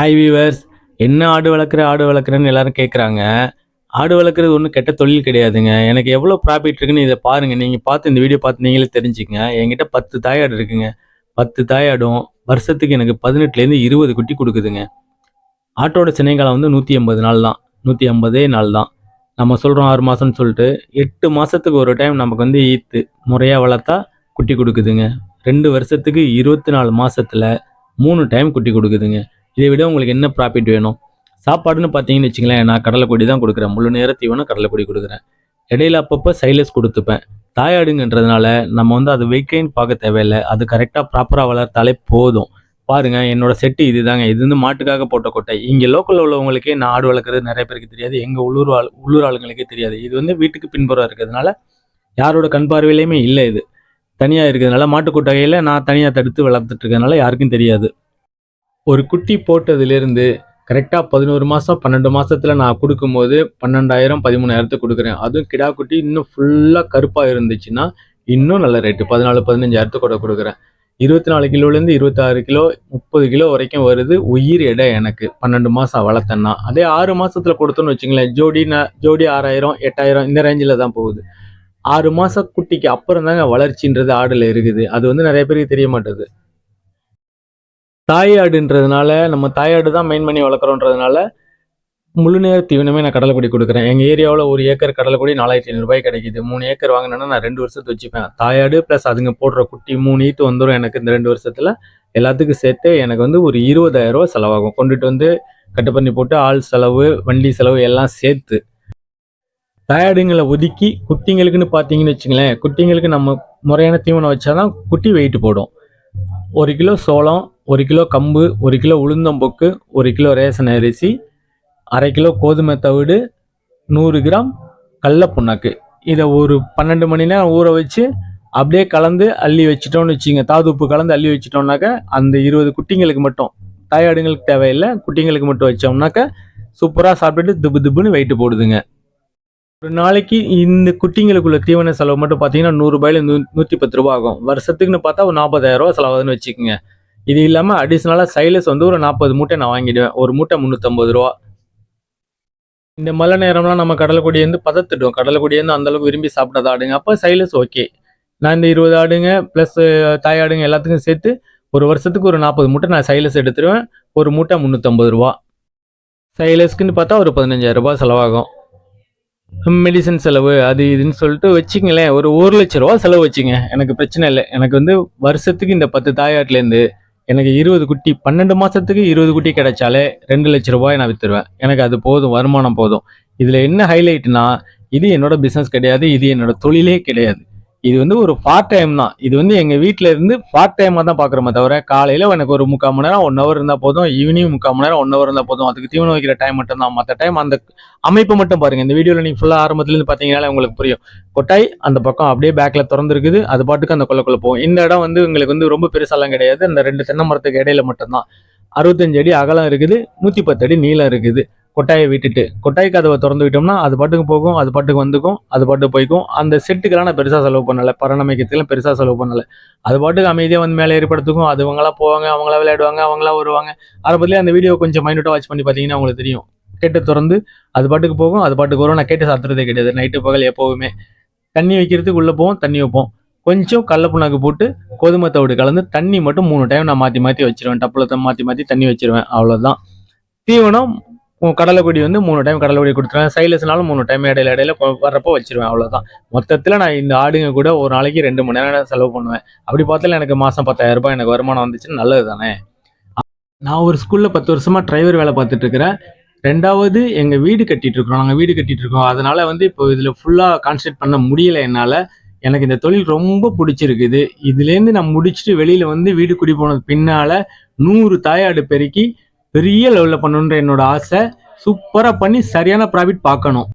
Hi viewers என்ன ஆடு வளர்க்குற ஆடு வளர்க்குறேன்னு எல்லாரும் கேட்குறாங்க ஆடு வளர்க்குறது ஒன்றும் கெட்ட தொழில் கிடையாதுங்க. எனக்கு எவ்வளோ ப்ராஃபிட் இருக்குன்னு இதை பாருங்கள் நீங்கள் பார்த்து இந்த வீடியோ பார்த்து நீங்களே தெரிஞ்சுக்கங்க. என்கிட்ட பத்து தாயாடு இருக்குங்க. பத்து தாயாடும் வருஷத்துக்கு எனக்கு பதினெட்டுலேருந்து இருபது குட்டி கொடுக்குதுங்க. ஆட்டோட சினைக்காலம் வந்து நூற்றி ஐம்பது நாள் தான் நூற்றி ஐம்பதே நாள் தான் நம்ம சொல்கிறோம் ஆறு மாதம்னு சொல்லிட்டு எட்டு மாதத்துக்கு ஒரு டைம் நமக்கு வந்து ஈத்து முறையாக வளர்த்தா குட்டி கொடுக்குதுங்க. ரெண்டு வருஷத்துக்கு இருபத்தி நாலு மாதத்தில் மூணு டைம் குட்டி கொடுக்குதுங்க. இதை விட உங்களுக்கு என்ன ப்ராஃபிட் வேணும்? சாப்பாடுன்னு பார்த்தீங்கன்னு வச்சுங்களேன் நான் கடலைக்கொடி தான் கொடுக்குறேன். முழு நேர தீவனம் கடலைக்கொடி கொடுக்குறேன். இடையில அப்பப்போ சைலஸ் கொடுத்துப்பேன். தாயாடுங்கன்றதுனால நம்ம வந்து அது வெயிட்கைன்னு பார்க்க தேவையில்லை. அது கரெக்டாக ப்ராப்பராக வளர்த்தாலே போதும். பாருங்க என்னோட செட்டு இதுதாங்க. இது வந்து மாட்டுக்காக போட்ட கொட்டை. இங்கே லோக்கலில் உள்ளவங்களுக்கே நான் ஆடு வளர்க்குறது நிறைய பேருக்கு தெரியாது. எங்கள் உள்ளூர் ஆள் உள்ளூர் ஆளுங்களுக்கே தெரியாது. இது வந்து வீட்டுக்கு பின்புறம் இருக்கிறதுனால யாரோட கண் பார்வையிலையுமே இல்லை இது. தனியாக இருக்கிறதுனால மாட்டுக்கொட்டகையில் நான் தனியாக தடுத்து வளர்த்துட்டு இருக்கிறதுனால யாருக்கும் தெரியாது. ஒரு குட்டி போட்டதுலேருந்து கரெக்டாக பதினோரு மாதம் பன்னெண்டு மாதத்தில் நான் கொடுக்கும்போது பன்னெண்டாயிரம் பதிமூணாயிரத்துக்கு கொடுக்குறேன். அதுவும் கிடா குட்டி இன்னும் ஃபுல்லாக கருப்பாக இருந்துச்சுன்னா இன்னும் நல்ல ரேட்டு பதினாலு பதினஞ்சாயிரத்துக்கு கூட கொடுக்குறேன். இருபத்தி நாலு கிலோலேருந்து இருபத்தாறு கிலோ முப்பது கிலோ வரைக்கும் வருது உயிர் எடை எனக்கு. பன்னெண்டு மாதம் வளர்த்தேன்னா. அதே ஆறு மாதத்தில் கொடுத்தோன்னு வச்சுங்களேன் ஜோடி நான் ஜோடி ஆறாயிரம் எட்டாயிரம் இந்த ரேஞ்சில் தான் போகுது. ஆறு மாதம் குட்டிக்கு அப்புறம் தாங்க வளர்ச்சின்றது ஆடில் இருக்குது. அது வந்து நிறைய பேருக்கு தெரிய மாட்டேது. தாயாடுன்றதுனால நம்ம தாயாடு தான் மெயின் பண்ணி வளர்க்குறோன்றதுனால முழு நேர தீவனமே நான் கடலைக்குடி கொடுக்குறேன். எங்கள் ஏரியாவில் ஒரு ஏக்கர் கடலைக்குடி நாலாயிரத்தி ஐநூறுபாய் கிடைக்குது. மூணு ஏக்கர் வாங்கினேன்னா நான் ரெண்டு வருஷத்து வச்சுப்பேன். தாயாடு ப்ளஸ் அதுங்க போடுற குட்டி மூணு ஈத்து வந்துடும் எனக்கு இந்த ரெண்டு வருஷத்தில். எல்லாத்துக்கும் சேர்த்து எனக்கு வந்து ஒரு இருபதாயிரரூவா செலவாகும். கொண்டுட்டு வந்து கட்டு பண்ணி போட்டு ஆள் செலவு வண்டி செலவு எல்லாம் சேர்த்து. தாயாடுங்களை ஒதுக்கி குட்டிங்களுக்குன்னு பார்த்தீங்கன்னு வச்சுங்களேன் குட்டிங்களுக்கு நம்ம முறையான தீவனம் வச்சாதான் குட்டி வெயிட் போடும். ஒரு கிலோ சோளம் ஒரு கிலோ கம்பு ஒரு கிலோ உளுந்தம்பொக்கு ஒரு கிலோ ரேசன் அரிசி அரை கிலோ கோதுமை தவிடு நூறு கிராம் கடல புண்ணாக்கு இதை ஒரு பன்னெண்டு மணி நேரம் ஊற வச்சு அப்படியே கலந்து அள்ளி வச்சிட்டோம்னு வச்சுங்க. தாதுப்பு கலந்து அள்ளி வச்சிட்டோம்னாக்க அந்த இருபது குட்டிங்களுக்கு மட்டும் தாயாடுங்களுக்கு தேவையில்லை குட்டிங்களுக்கு மட்டும் வச்சோம்னாக்க சூப்பராக சாப்பிட்டுட்டு திப்பு திப்புன்னு வெயிட்டு போடுதுங்க. ஒரு நாளைக்கு இந்த குட்டிங்களுக்குள்ள தீவன செலவு மட்டும் பார்த்தீங்கன்னா நூறுரூபாயில நூ நூற்றி பத்து ரூபா ஆகும். வருஷத்துக்குன்னு பார்த்தா ஒரு நாற்பதாயிரம் ரூபா செலவாகுதுன்னு வச்சுக்கோங்க. இது இல்லாமல் அடிஷ்னலாக சைலஸ் வந்து ஒரு நாற்பது மூட்டை நான் வாங்கிடுவேன். ஒரு மூட்டை முந்நூற்றம்பது ரூபா. இந்த மழை நேரம்லாம் நம்ம கடலைக்கொடி வந்து பதத்திட்டோம் கடலைக்கொடி வந்து விரும்பி சாப்பிடாத ஆடுங்க. அப்போ சைலஸ் ஓகே நான் இந்த இருபது ஆடுங்க ப்ளஸ் தாயாடுங்க எல்லாத்துக்கும் சேர்த்து ஒரு வருஷத்துக்கு ஒரு நாற்பது மூட்டை நான் சைலஸ் எடுத்துருவேன். ஒரு மூட்டை முந்நூற்றம்பது ரூபா. சைலஸ்க்குன்னு பார்த்தா ஒரு பதினஞ்சாயிரம் ரூபா செலவாகும். மெடிசன் செலவு அது இதுன்னு சொல்லிட்டு வச்சுங்களேன் ஒரு ஒரு லட்ச ரூபா செலவு வச்சுங்க எனக்கு பிரச்சனை இல்லை. எனக்கு வந்து வருஷத்துக்கு இந்த பத்து தாயாட்லேருந்து எனக்கு இருபது குட்டி பன்னெண்டு மாதத்துக்கு இருபது குட்டி கிடைச்சாலே ரெண்டு லட்ச ரூபாய் நான் வித்துருவேன். எனக்கு அது போதும் வருமானம் போதும். இதில் என்ன ஹைலைட்னா இது என்னோட பிஸ்னஸ் கிடையாது இது என்னோட தொழிலே கிடையாது. இது வந்து ஒரு பார்ட் டைம் தான். இது வந்து எங்கள் வீட்டில் இருந்து பார்ட் டைமாக தான் பார்க்குறோமே தவிர காலையில் எனக்கு ஒரு முக்கால் மணி நேரம் ஒன் ஹவர் இருந்தால் போதும். ஈவினிங் முக்கால் மணி நேரம் ஒன் ஹவர் இருந்தால் போதும். அதுக்கு தீவனம் வைக்கிற டைம் மட்டும் தான். மற்ற டைம் அந்த அமைப்பு மட்டும் பாருங்கள் இந்த வீடியோவில் நீங்கள் ஃபுல்லாக ஆரம்பத்துலேருந்து இருந்து உங்களுக்கு புரியும். கொட்டாய் அந்த பக்கம் அப்படியே பேக்கில் திறந்துருக்குது. அது பாட்டுக்கு அந்த கொள்ளக்குள்ள போகும். இந்த இடம் வந்து உங்களுக்கு வந்து ரொம்ப பெருசாலாம் கிடையாது. அந்த ரெண்டு தென்னை மரத்துக்கு இடையில மட்டும்தான். அறுபத்தஞ்சு அடி அகலம் இருக்குது. நூற்றி பத்து அடி நீளம் இருக்குது. கொட்டாயை விட்டுட்டு கொட்டாய் கதவை திறந்து விட்டோம்னா அது பாட்டுக்கு போகும் அது பாட்டுக்கு வந்துக்கும் அது பாட்டுக்கு போய்க்கும். அந்த செட்டுக்கெல்லாம் நான் பெருசாக செலவு பண்ணலை. பராமரிக்கிறதுக்கெல்லாம் பெருசாக செலவு பண்ணலை. அது பாட்டுக்கு அமைதியாக வந்து மேலே ஏற்படுத்துக்கும் அது போவாங்க அவங்களா விளையாடுவாங்க அவங்களா வருவாங்க. அதை பற்றி அந்த வீடியோ கொஞ்சம் மைனூட்டாக வாட்ச் பண்ணி பார்த்தீங்கன்னா உங்களுக்கு தெரியும். கேட்டு திறந்து அது பாட்டுக்கு போகும் அது பாட்டுக்கு வரும். நான் கேட்டு சாத்துறதே கிடையாது. நைட்டு பகல் எப்போவுமே. தண்ணி வைக்கிறதுக்கு உள்ளே போவோம் தண்ணி வைப்போம். கொஞ்சம் கடல புண்ணாக்கு போட்டு கோதுமை தவிடு கலந்து தண்ணி மட்டும் மூணு டைம் நான் மாற்றி மாற்றி வச்சிருவேன். டப்பில் மாற்றி மாற்றி தண்ணி வச்சிருவேன். அவ்வளோதான் தீவனம் கடலைக்கொடி வந்து மூணு டைம் கடலைக்கொடி கொடுத்துருவேன். சைலஸ்னாலும் மூணு டைம் இடையில இடையில வரப்போ வர்றப்போ வச்சிருவேன் அவ்வளோதான் மொத்தத்தில் நான் இந்த ஆடுங்க கூட ஒரு நாளைக்கு ரெண்டு மணி நேரம் செலவு பண்ணுவேன். அப்படி பார்த்தாலும் எனக்கு மாதம் பத்தாயிரம் ரூபாய் எனக்கு வருமானம் வந்துச்சுன்னா நல்லது தானே? நான் ஒரு ஸ்கூலில் பத்து வருஷமா டிரைவர் வேலை பார்த்துட்டு இருக்கிறேன். ரெண்டாவது எங்கள் வீடு கட்டிட்டு இருக்கிறோம். நாங்கள் வீடு கட்டிட்டு இருக்கோம். அதனால வந்து இப்போ இதில் ஃபுல்லாக கான்சன்ட்ரேட் பண்ண முடியல என்னால். எனக்கு இந்த தொழில் ரொம்ப பிடிச்சிருக்குது இதுலேருந்து நான் முடிச்சுட்டு வெளியில் வந்து வீடு குடி போனது பின்னால் நூறு தாயாடு பெருக்கி பெரிய லெவலில் பண்ணணுன்ற என்னோட ஆசை. சூப்பராக பண்ணி சரியான ப்ராஃபிட் பார்க்கணும்.